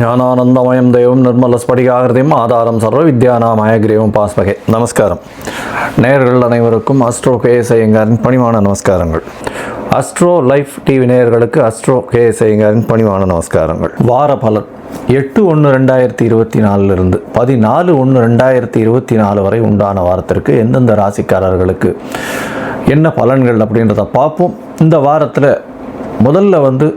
ஞானானந்தமயம் தெய்வம் நிர்மல ஸ்படிகாகிருதியும் ஆதாரம் சர்வ வித்யானாமய கிரீவம் பாஸ்பகே நமஸ்காரம். நேயர்கள் அனைவருக்கும் அஸ்ட்ரோ கேஎஸ் ஐயங்காரின் பணிவான நமஸ்காரங்கள். அஸ்ட்ரோ லைஃப் டிவி நேயர்களுக்கு அஸ்ட்ரோ கேஎஸ் ஐயங்காரின் பணிவான நமஸ்காரங்கள். வார பலன். எட்டு ஒன்று ரெண்டாயிரத்தி இருபத்தி நாலுலேருந்து பதினாலு ஒன்று ரெண்டாயிரத்தி இருபத்தி நாலு வரை உண்டான வாரத்திற்கு எந்தெந்த ராசிக்காரர்களுக்கு என்ன பலன்கள் அப்படின்றத பார்ப்போம். இந்த வாரத்தில் முதல்ல வந்து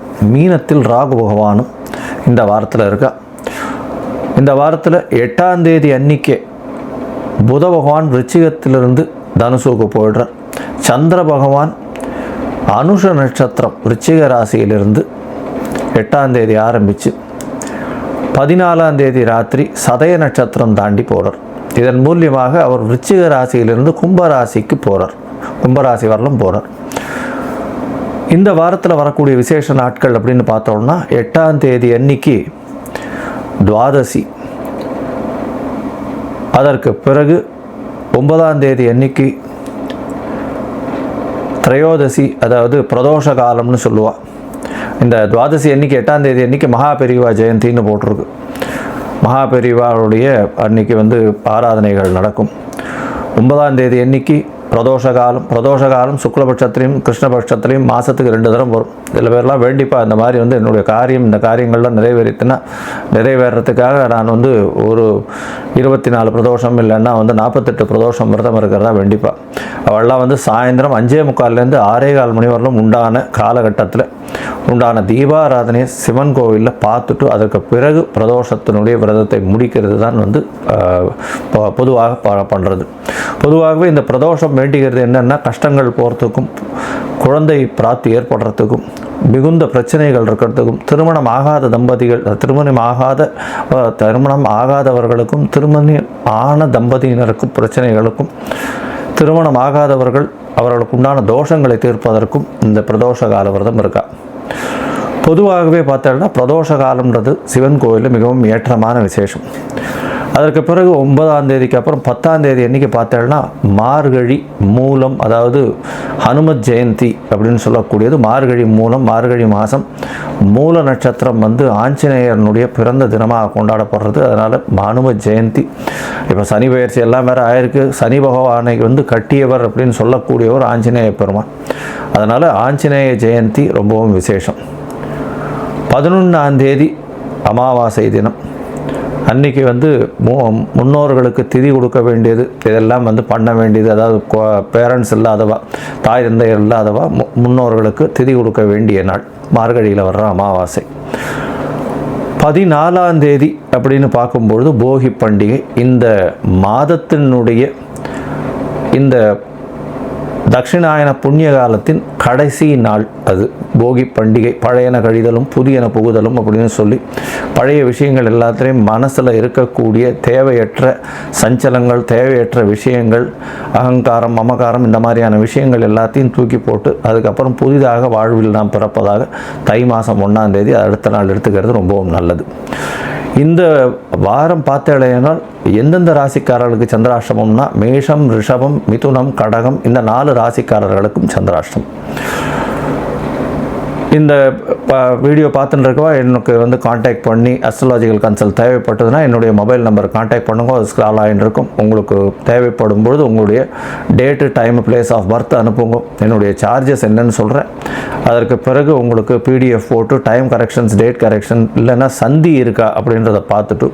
மீனத்தில் ராகு பகவானும் இந்த வாரத்தில் இருக்கா. இந்த வாரத்தில் எட்டாம் தேதி அன்னிக்கே புத பகவான் விருச்சிகத்திலிருந்து தனுசுக்கு போயிடுறார். சந்திர பகவான் அனுஷ நட்சத்திரம் விருச்சிக ராசியிலிருந்து எட்டாம் தேதி ஆரம்பித்து பதினாலாம் தேதி ராத்திரி சதய நட்சத்திரம் தாண்டி போகிறார் இதன் மூலியமாக அவர் விருச்சிக ராசியிலிருந்து கும்பராசிக்கு போகிறார் கும்பராசி வரலும் போகிறார் இந்த வாரத்தில் வரக்கூடிய விசேஷ நாட்கள் அப்படின்னு பார்த்தோம்னா எட்டாம் தேதி அன்னைக்கு துவாதசி. அதற்கு பிறகு ஒன்பதாம் தேதி அன்னைக்கு திரையோதசி அதாவது பிரதோஷ காலம்னு சொல்லுவாள் இந்த துவாதசி அன்னைக்கு எட்டாம் தேதி அன்னைக்கு மகாபெரிவா ஜெயந்தின்னு போட்டிருக்கு. மகாபெரிவாவுடைய அன்னைக்கு வந்து ஆராதனைகள் நடக்கும். ஒன்பதாம் தேதி அன்னைக்கு பிரதோஷ காலம் பிரதோஷ காலம் சுக்லபட்சத்துலேயும் கிருஷ்ணபட்சத்துலேயும் மாதத்துக்கு ரெண்டு தரம் வரும். சில பேர்லாம் வேண்டிப்பா இந்த மாதிரி வந்து என்னுடைய காரியம் இந்த காரியங்கள்லாம் நிறைவேறித்துன்னா நிறைவேறத்துக்காக நான் வந்து ஒரு இருபத்தி நாலு பிரதோஷம் இல்லைன்னா வந்து நாற்பத்தெட்டு பிரதோஷம் விரதம் இருக்கிறதா வேண்டிப்பா. அவள்லாம் வந்து சாயந்தரம் அஞ்சே முக்கால்லேருந்து ஆறே கால் மணி வரலும் உண்டான காலகட்டத்தில் உண்டான தீபாராதனையை சிவன் கோவிலில் பார்த்துட்டு அதற்கு பிறகு பிரதோஷத்தினுடைய விரதத்தை முடிக்கிறது தான் வந்து பொதுவாக ப- பண்ணுறது பொதுவாகவே இந்த பிரதோஷம் வேண்டிக்கிறது என்னென்னா கஷ்டங்கள் போகிறதுக்கும் குழந்தை பிராப்தி ஏற்படுறதுக்கும் மிகுந்த பிரச்சனைகள் இருக்கிறதுக்கும் திருமணம் ஆகாத தம்பதிகள் திருமணம் ஆகாத திருமணம் ஆகாதவர்களுக்கும் திருமணம் ஆன தம்பதியினருக்கும் பிரச்சனைகளுக்கும் திருமணம் ஆகாதவர்கள் அவர்களுக்கு உண்டான தோஷங்களை தீர்ப்பதற்கும் இந்த பிரதோஷ கால விரதம் இருக்கா? பொதுவாகவே பார்த்தோம்னா பிரதோஷ காலம்ன்றது சிவன் கோயிலில் மிகவும் ஏற்றமான விசேஷம். அதற்கு பிறகு ஒன்பதாம் தேதிக்கு அப்புறம் பத்தாம் தேதி என்றைக்கு பார்த்தேன்னா மார்கழி மூலம் அதாவது ஹனுமத் ஜெயந்தி அப்படின்னு சொல்லக்கூடியது மார்கழி மூலம் மார்கழி மாதம் மூல நட்சத்திரம் வந்து ஆஞ்சநேயரனுடைய பிறந்த தினமாக கொண்டாடப்படுறது. அதனால் ஹனுமத் ஜெயந்தி. இப்போ சனி பயிற்சி எல்லாம் வேறு ஆயிருக்கு. சனி பகவானை வந்து கட்டியவர் அப்படின்னு சொல்லக்கூடியவர் ஆஞ்சநேய பெருமான். அதனால் ஆஞ்சநேய ஜெயந்தி ரொம்பவும் விசேஷம். பதினொன்றாம் தேதி அமாவாசை தினம். அன்னைக்கு வந்து மு முன்னோர்களுக்கு திதி கொடுக்க வேண்டியது இதெல்லாம் வந்து பண்ண வேண்டியது அதாவது பேரண்ட்ஸ் இல்லாதவா தாய் தந்தையர் இல்லாதவா மு- முன்னோர்களுக்கு திதி கொடுக்க வேண்டிய நாள். மார்கழியில் வர்ற அமாவாசை. பதினாலாம் தேதி அப்படின்னு பார்க்கும்பொழுது போகி பண்டிகை இந்த மாதத்தினுடைய இந்த தட்சிணாயன புண்ணிய காலத்தின் கடைசி நாள் அது. போகி பண்டிகை பழையன கழிதலும் புதியன புகுதலும் அப்படின்னு சொல்லி பழைய விஷயங்கள் எல்லாத்திலையும் மனசில் இருக்கக்கூடிய தேவையற்ற சஞ்சலங்கள் தேவையற்ற விஷயங்கள் அகங்காரம் மமகாரம் இந்த மாதிரியான விஷயங்கள் எல்லாத்தையும் தூக்கி போட்டு அதுக்கப்புறம் புதிதாக வாழ்வில் நாம் பிறப்பதாக தை மாதம் ஒன்றாம் தேதி அடுத்த நாள் எடுத்துக்கிறது ரொம்பவும் நல்லது. இந்த வாரம் பார்த்தேனால் எந்தெந்த ராசிக்காரர்களுக்கு சந்திராஷ்டமம்னா மேஷம் ரிஷபம் மிதுனம் கடகம் இந்த நாலு ராசிக்காரர்களுக்கும் சந்திராஷ்டம் இந்த ப- வீடியோ பார்த்துட்டுருக்கவா எனக்கு வந்து காண்டாக்ட் பண்ணி அஸ்ட்ராலஜிக்கல் கன்சல்ட் தேவைப்பட்டதுன்னா என்னுடைய மொபைல் நம்பர் காண்டாக்ட் பண்ணுங்க. அது ஸ்க்ரால் ஆகிட்டு இருக்கும் உங்களுக்கு தேவைப்படும் பொழுது உங்களுடைய date time place of birth அனுப்புங்க. என்னுடைய சார்ஜஸ் என்னன்னு சொல்கிறேன் அதற்கு பிறகு உங்களுக்கு பிடிஎஃப் போட்டு டைம் கரெக்ஷன்ஸ் டேட் கரெக்ஷன் இல்லைன்னா சந்தி இருக்கா அப்படின்றத பார்த்துட்டு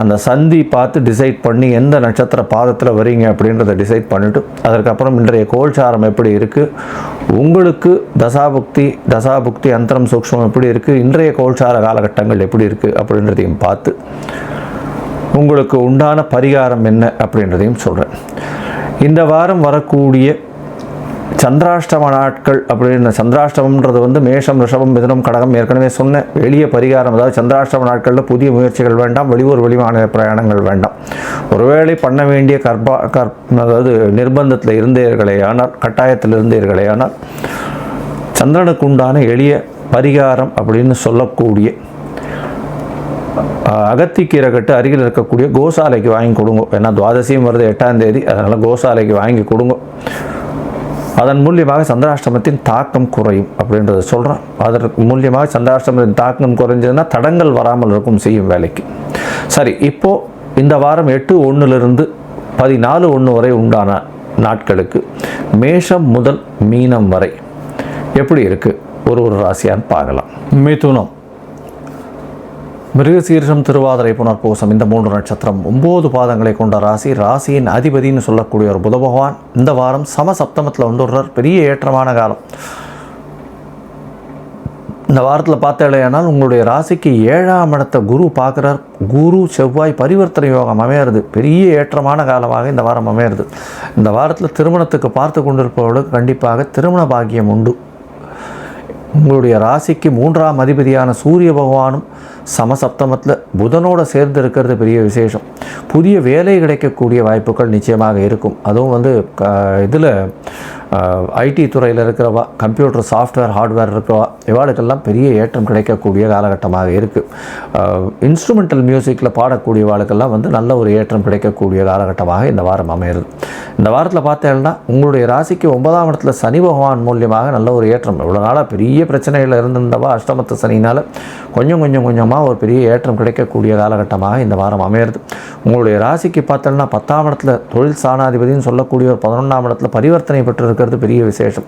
அந்த சந்தி பார்த்து டிசைட் பண்ணி எந்த நட்சத்திர பாதத்தில் வரீங்க அப்படின்றத டிசைட் பண்ணிவிட்டு அதற்கப்புறம் இன்றைய கோல்சாரம் எப்படி இருக்குது உங்களுக்கு தசாபுக்தி தசாபுக்தி அந்தரம் சூக்ஷ்மம் எப்படி இருக்குது இன்றைய கோல்சார காலகட்டங்கள் எப்படி இருக்குது அப்படின்றதையும் பார்த்து உங்களுக்கு உண்டான பரிகாரம் என்ன அப்படின்றதையும் சொல்கிறேன் இந்த வாரம் வரக்கூடிய சந்திராஷ்டம நாட்கள் அப்படின்னு சந்திராஷ்டமன்றது வந்து மேஷம் ரிஷபம் மிதனம் கடகம் ஏற்கனவே சொன்னேன் எளிய பரிகாரம். அதாவது சந்திராஷ்டம நாட்களில் புதிய முயற்சிகள் வேண்டாம் வெளியூர் வெளிமாநில பிரயாணங்கள் வேண்டாம். ஒருவேளை பண்ண வேண்டிய கற்பா கற் அதாவது நிர்பந்தத்தில் இருந்தீர்களே ஆனால் கட்டாயத்தில் இருந்தீர்களே ஆனால் சந்திரனுக்கு உண்டான எளிய பரிகாரம் அப்படின்னு சொல்லக்கூடிய அகத்திக்கீரை கட்டு அருகில் இருக்கக்கூடிய கோசாலைக்கு வாங்கி கொடுங்க. ஏன்னா துவாதசியும் வருது எட்டாம் தேதி அதனால் கோசாலைக்கு வாங்கி கொடுங்க. அதன் மூலியமாக சந்திராஷ்டிரமத்தின் தாக்கம் குறையும் அப்படின்றத சொல்கிறான் அதற்கு மூலியமாக சந்திராஷ்டிரமத்தின் தாக்கம் குறைஞ்சதுன்னா தடங்கள் வராமல் இருக்கும் செய்யும் வேலைக்கு. சரி இப்போது இந்த வாரம் எட்டு ஒன்றுலேருந்து பதினாலு ஒன்று வரை உண்டான நாட்களுக்கு மேஷம் முதல் மீனம் வரை எப்படி இருக்குது ஒரு ஒரு ராசியான்னு பார்க்கலாம். மிதுனம். மிருகசீரிஷம் திருவாதிரை புனர்பூசம் இந்த மூன்று நட்சத்திரம் ஒம்பது பாதங்களை கொண்ட ராசி ராசியின் அதிபதின்னு சொல்லக்கூடிய ஒரு புத பகவான் இந்த வாரம் சம சப்தமத்தில் வந்துடுறார். பெரிய ஏற்றமான காலம். இந்த வாரத்தில் பார்த்தாலேயானால் உங்களுடைய ராசிக்கு ஏழாம் இடத்தை குரு பார்க்குறார். குரு செவ்வாய் பரிவர்த்தனை யோகம் அமையிறது. பெரிய ஏற்றமான காலமாக இந்த வாரம் அமையிறது. இந்த வாரத்தில் திருமணத்துக்கு பார்த்து கொண்டிருப்பவர்களுக்கு கண்டிப்பாக திருமண பாக்கியம் உண்டு. உங்களுடைய ராசிக்கு மூன்றாம் அதிபதியான சூரிய பகவானும் சமசப்தமத்தில் புதனோட சேர்ந்து இருக்கிறது பெரிய விசேஷம். புதிய வேலை கிடைக்கக்கூடிய வாய்ப்புகள் நிச்சயமாக இருக்கும். அதுவும் வந்து இதில் ஐடி துறையில் இருக்கிறவா கம்ப்யூட்டர் சாஃப்ட்வேர் ஹார்ட்வேர் இருக்கிறவா இவாளுக்கெல்லாம் பெரிய ஏற்றம் கிடைக்கக்கூடிய காலகட்டமாக இருக்குது இன்ஸ்ட்ருமெண்டல் மியூசிக்கில் பாடக்கூடியவாளுக்கெல்லாம் வந்து நல்ல ஒரு ஏற்றம் கிடைக்கக்கூடிய காலகட்டமாக இந்த வாரம் அமையிறது இந்த வாரத்தில் பார்த்தேன்னா உங்களுடைய ராசிக்கு ஒன்பதாம் இடத்துல சனி பகவான் மூலியமாக நல்ல ஒரு ஏற்றம். இவ்வளோ நாளாக பெரிய பிரச்சனைகள் இருந்திருந்தவா அஷ்டமத்து சனினால் கொஞ்சம் கொஞ்சம் கொஞ்சமாக ஒரு பெரிய ஏற்றம் கிடைக்கக்கூடிய காலகட்டமாக இந்த வாரம் அமையிறது உங்களுடைய ராசிக்கு பார்த்தோன்னா பத்தாம் இடத்துல தொழில் சாணாதிபதினு சொல்லக்கூடிய ஒரு பதினொன்றாம் இடத்துல பரிவர்த்தனை இருக்கிறது பெரிய விசேஷம்.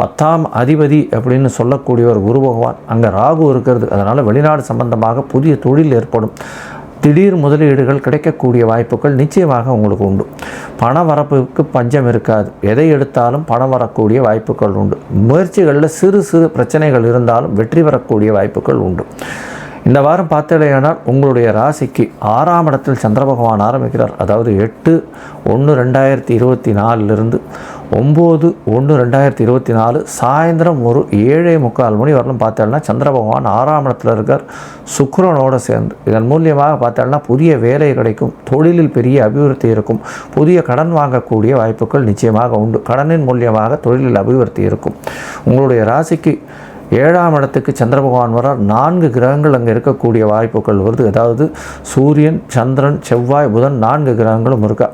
பத்தாம் அதிபதி அப்படின்னு சொல்லக்கூடிய ஒரு குரு பகவான். அங்கே ராகு இருக்கிறது. அதனால் வெளிநாடு சம்பந்தமாக புதிய தொழில் ஏற்படும். திடீர் முதலீடுகள் கிடைக்கக்கூடிய வாய்ப்புகள் நிச்சயமாக உங்களுக்கு உண்டு. பண வரப்புக்கு பஞ்சம் இருக்காது. எதை எடுத்தாலும் பணம் வரக்கூடிய வாய்ப்புகள் உண்டு. முயற்சிகளில் சிறு சிறு பிரச்சனைகள் இருந்தாலும் வெற்றி பெறக்கூடிய வாய்ப்புகள் உண்டு. இந்த வாரம் பார்த்தலையானால் உங்களுடைய ராசிக்கு ஆறாம் இடத்தில் சந்திர பகவான் ஆரம்பிக்கிறார். அதாவது எட்டு ஒன்று ரெண்டாயிரத்தி இருபத்தி நாலுலேருந்து ஒம்பது ஒன்று ரெண்டாயிரத்தி இருபத்தி நாலு சாயந்தரம் ஒரு ஏழே முக்கால் மணி வரலும் பார்த்தோம்னா சந்திர பகவான் ஆறாம் இடத்துல இருக்கார். சுக்கரனோடு சேர்ந்து இதன் மூலியமாக பார்த்தோம்னா புதிய வேலை கிடைக்கும் தொழிலில் பெரிய அபிவிருத்தி இருக்கும் புதிய கடன் வாங்கக்கூடிய வாய்ப்புகள் நிச்சயமாக உண்டு. கடனின் மூலியமாக தொழிலில் அபிவிருத்தி இருக்கும். உங்களுடைய ராசிக்கு ஏழாம் இடத்துக்கு சந்திர பகவான் வரார் நான்கு கிரகங்கள் அங்கே இருக்கக்கூடிய வாய்ப்புகள் வருது. அதாவது சூரியன் சந்திரன் செவ்வாய் புதன் நான்கு கிரகங்களும் இருக்கா.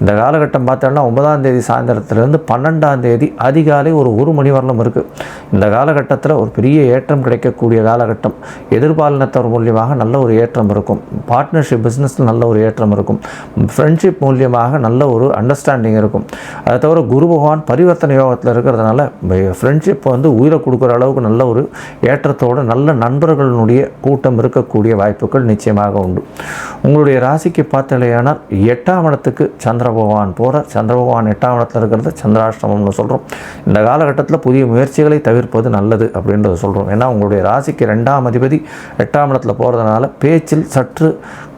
இந்த காலகட்டம் பார்த்தோம்னா ஒன்பதாம் தேதி சாயந்தரத்துலேருந்து பன்னெண்டாம் தேதி அதிகாலை ஒரு ஒரு மணி வரலும் இருக்குது இந்த காலகட்டத்தில் ஒரு பெரிய ஏற்றம் கிடைக்கக்கூடிய காலகட்டம். எதிர்பாலினத்தவர் மூலியமாக நல்ல ஒரு ஏற்றம் இருக்கும். பார்ட்னர்ஷிப் பிஸ்னஸில் நல்ல ஒரு ஏற்றம் இருக்கும். ஃப்ரெண்ட்ஷிப் மூலியமாக நல்ல ஒரு அண்டர்ஸ்டாண்டிங் இருக்கும். அதை தவிர குரு பகவான் பரிவர்த்தனை யோகத்தில் இருக்கிறதுனால ஃப்ரெண்ட்ஷிப் வந்து உயிரை கொடுக்குற அளவுக்கு நல்ல ஒரு ஏற்றத்தோடு நல்ல நண்பர்களுடைய கூட்டம் இருக்கக்கூடிய வாய்ப்புகள் நிச்சயமாக உண்டு. உங்களுடைய ராசிக்கு பார்த்தலையானால் எட்டாம் இடத்துக்கு சந்திர பகவான் போகிறார் சந்திர பகவான் எட்டாம் இடத்துல இருக்கிறது சந்திராஷ்டமம்னு சொல்கிறோம் இந்த காலகட்டத்தில் புதிய முயற்சிகளை தவிர்ப்பது நல்லது அப்படின்றத சொல்கிறோம் ஏன்னா உங்களுடைய ராசிக்கு ரெண்டாம் அதிபதி எட்டாம் இடத்துல போகிறதுனால பேச்சில் சற்று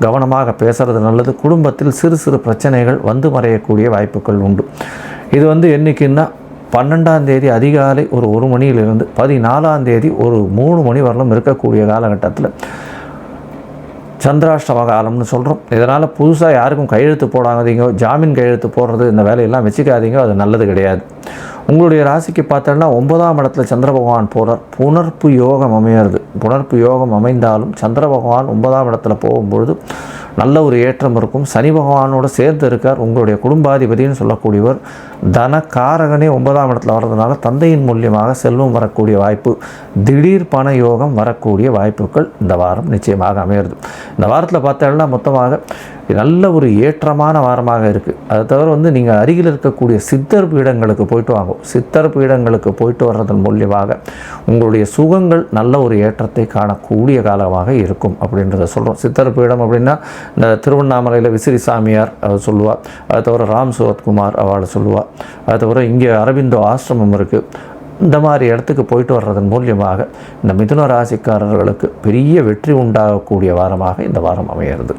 கவனமாக பேசுறது நல்லது. குடும்பத்தில் சிறு சிறு பிரச்சனைகள் வந்து மறையக்கூடிய வாய்ப்புகள் உண்டு. இது வந்து என்னைக்குன்னா பன்னெண்டாம் தேதி அதிகாலை ஒரு ஒரு மணியிலிருந்து பதினாலாம் தேதி ஒரு மூணு மணி வரலும் இருக்கக்கூடிய காலகட்டத்தில் சந்திராஷ்டம காலம்னு சொல்கிறோம் இதனால் புதுசாக யாருக்கும் கையெழுத்து போடாதீங்க ஜாமீன் கையெழுத்து போடுறது இந்த வேலையெல்லாம் வச்சுக்காதீங்க அது நல்லது கிடையாது. உங்களுடைய ராசிக்கு பார்த்தோன்னா ஒன்பதாம் இடத்துல சந்திர பகவான் போகிறார் புனர்ப்பு யோகம் அமையிறது. புணர்ப்பு யோகம் அமைந்தாலும் சந்திர பகவான் ஒன்பதாம் இடத்துல போகும்பொழுது நல்ல ஒரு ஏற்றம் இருக்கும். சனி பகவானோடு சேர்ந்து இருக்கார். உங்களுடைய குடும்பாதிபதினு சொல்லக்கூடியவர் தனக்காரகனே ஒன்பதாம் இடத்துல வர்றதுனால தந்தையின் மூலியமாக செல்வம் வரக்கூடிய வாய்ப்பு திடீர் பண யோகம் வரக்கூடிய வாய்ப்புகள் இந்த வாரம் நிச்சயமாக அமையிறது. இந்த வாரத்தில் பார்த்தோம்னா மொத்தமாக நல்ல ஒரு ஏற்றமான வாரமாக இருக்குது அதை தவிர வந்து நீங்கள் அருகில் இருக்கக்கூடிய சித்தர் பீடங்களுக்கு போயிட்டு வாங்க. சித்தர் பீடங்களுக்கு போயிட்டு வர்றதன் மூலியமாக உங்களுடைய சுகங்கள் நல்ல ஒரு ஏற்றத்தை காணக்கூடிய காலமாக இருக்கும் அப்படின்றத சொல்கிறோம் சித்தர் பீடம் அப்படின்னா இந்த திருவண்ணாமலையில் விசிறி சாமியார் அவர் சொல்லுவாள் அதை தவிர ராம் சுவத்குமார் அவளை சொல்லுவாள் அதை தவிர இங்கே அரவிந்தோ ஆசிரமம் இருக்குது இந்த மாதிரி இடத்துக்கு போயிட்டு வர்றதன் மூலியமாக இந்த மிதுன ராசிக்காரர்களுக்கு பெரிய வெற்றி உண்டாகக்கூடிய வாரமாக இந்த வாரம் அமையிறது.